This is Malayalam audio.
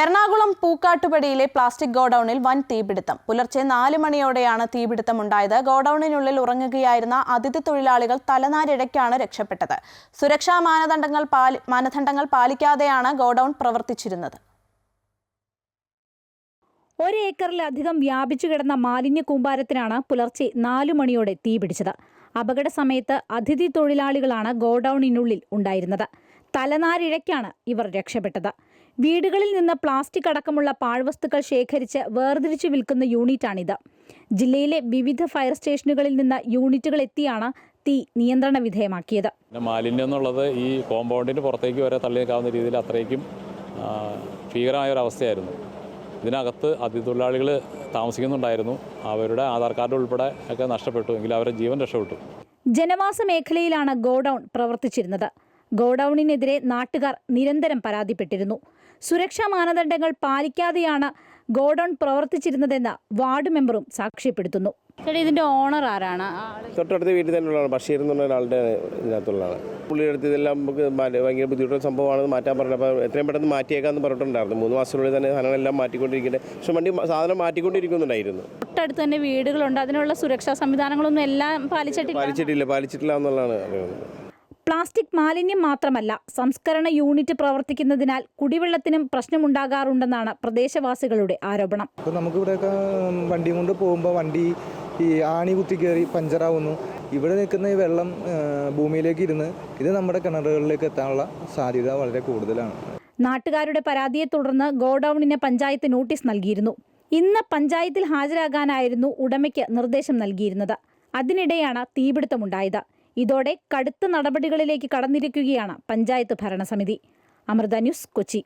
എറണാകുളം പൂക്കാട്ടുപടിയിലെ പ്ലാസ്റ്റിക് ഗോഡൌണിൽ വൻ തീപിടുത്തം. പുലർച്ചെ നാല് മണിയോടെയാണ് തീപിടുത്തമുണ്ടായത് ഗോഡൌണിനുള്ളിൽ ഉറങ്ങുകയായിരുന്ന അതിഥി തൊഴിലാളികൾ തലനാരിഴയ്ക്കാണ് രക്ഷപ്പെട്ടത്. സുരക്ഷാ മാനദണ്ഡങ്ങൾ മാനദണ്ഡങ്ങൾ പാലിക്കാതെയാണ് ഗോഡൌൺ പ്രവർത്തിച്ചിരുന്നത്. ഒരേക്കറിലധികം വ്യാപിച്ചു കിടന്ന മാലിന്യ കൂമ്പാരത്തിനാണ് പുലർച്ചെ നാലു മണിയോടെ തീപിടിച്ചത് അപകട സമയത്ത് അതിഥി തൊഴിലാളികളാണ് ഗോഡൌണിനുള്ളിൽ ഉണ്ടായിരുന്നത്. തലനാരിഴയ്ക്കാണ് ഇവർ രക്ഷപ്പെട്ടത്. വീടുകളിൽ നിന്ന് പ്ലാസ്റ്റിക് അടക്കമുള്ള പാഴ്വസ്തുക്കൾ ശേഖരിച്ച് വേർതിരിച്ചു വിൽക്കുന്ന യൂണിറ്റാണിത്. ജില്ലയിലെ വിവിധ ഫയർ സ്റ്റേഷനുകളിൽ നിന്ന് യൂണിറ്റുകൾ എത്തിയാണ് തീ നിയന്ത്രണ വിധേയമാക്കിയത്. മാലിന്യം എന്നുള്ളത് ഈ കോമ്പൗണ്ടിന് പുറത്തേക്ക് വരെ തള്ളിയേക്കാവുന്ന രീതിയിൽ അത്രയ്ക്കും ഭീകരമായ ഒരു അവസ്ഥയായിരുന്നു. ഇതിനകത്ത് അതിഥിത്തൊഴിലാളികൾ താമസിക്കുന്നുണ്ടായിരുന്നു. അവരുടെ ആധാർ കാർഡ് ഉൾപ്പെടെ ഒക്കെ നഷ്ടപ്പെട്ടു. എങ്കിലും അവരുടെ ജീവൻ രക്ഷപ്പെട്ടു. ജനവാസ മേഖലയിലാണ് ഗോഡൌൺ പ്രവർത്തിച്ചിരുന്നത്. ഗോഡൌണിനെതിരെ നാട്ടുകാർ നിരന്തരം പരാതിപ്പെട്ടിരുന്നു. സുരക്ഷാ മാനദണ്ഡങ്ങൾ പാലിക്കാതെയാണ് ഗോഡൗൺ പ്രവർത്തിച്ചിരുന്നതെന്ന് വാർഡ് മെമ്പറും സാക്ഷ്യപ്പെടുത്തുന്നു. ചേട്ടാ ഇതിന്റെ ഓണർ ആരാണ്? തൊട്ടടുത്ത വീട്ടിൽ തന്നെയുള്ള ബഷീർ എന്ന് പറഞ്ഞ ഒരാളുടെ ഇതിനകത്തുള്ളതാണ് പുള്ളിയുടെ അടുത്ത് ഇതെല്ലാം നമുക്ക് ഭയങ്കര ബുദ്ധിമുട്ടുള്ള സംഭവമാണെന്ന് മാറ്റാൻ പറഞ്ഞു അപ്പോൾ എത്രയും പെട്ടെന്ന് മാറ്റിയേക്കാമെന്ന് പറഞ്ഞിട്ടുണ്ടായിരുന്നു. മൂന്ന് മാസത്തിനുള്ളിൽ തന്നെ സാധനങ്ങളെല്ലാം എല്ലാം മാറ്റിക്കൊണ്ടിരിക്കുന്നത് പക്ഷെ വണ്ടി സാധനം മാറ്റിക്കൊണ്ടിരിക്കുന്നുണ്ടായിരുന്നു. തൊട്ടടുത്ത് തന്നെ വീടുകളുണ്ട്. അതിനുള്ള സുരക്ഷാ സംവിധാനങ്ങളൊന്നും എല്ലാം പാലിച്ചിട്ടില്ല? പാലിച്ചിട്ടില്ല. പാലിച്ചിട്ടില്ല എന്നുള്ളതാണ് അറിയുന്നത് പ്ലാസ്റ്റിക് മാലിന്യം മാത്രമല്ല സംസ്കരണ യൂണിറ്റ് പ്രവർത്തിക്കുന്നതിനാൽ കുടിവെള്ളത്തിനും പ്രശ്നമുണ്ടാകാറുണ്ടെന്നാണ് പ്രദേശവാസികളുടെ ആരോപണം. നമുക്കിവിടെയൊക്കെ വണ്ടി കൊണ്ട് പോകുമ്പോൾ വണ്ടി ഈ ആണി കുത്തി കയറി പഞ്ചറാവുന്നു. ഇവിടെ നിൽക്കുന്ന ഈ വെള്ളം ഭൂമിയിലേക്ക് ഇരുന്ന് ഇത് നമ്മുടെ കിണറുകളിലേക്ക് എത്താനുള്ള സാധ്യത വളരെ കൂടുതലാണ്. നാട്ടുകാരുടെ പരാതിയെ തുടർന്ന് ഗോഡൌണിന് പഞ്ചായത്ത് നോട്ടീസ് നൽകിയിരുന്നു. ഇന്ന് പഞ്ചായത്തിൽ ഹാജരാകാനായിരുന്നു ഉടമയ്ക്ക് നിർദ്ദേശം നൽകിയിരുന്നത്. അതിനിടെയാണ് തീപിടുത്തമുണ്ടായത്. ഇതോടെ കടുത്ത നടപടികളിലേക്ക് കടന്നിരിക്കുകയാണ് പഞ്ചായത്ത് ഭരണസമിതി. അമൃത ന്യൂസ് കൊച്ചി.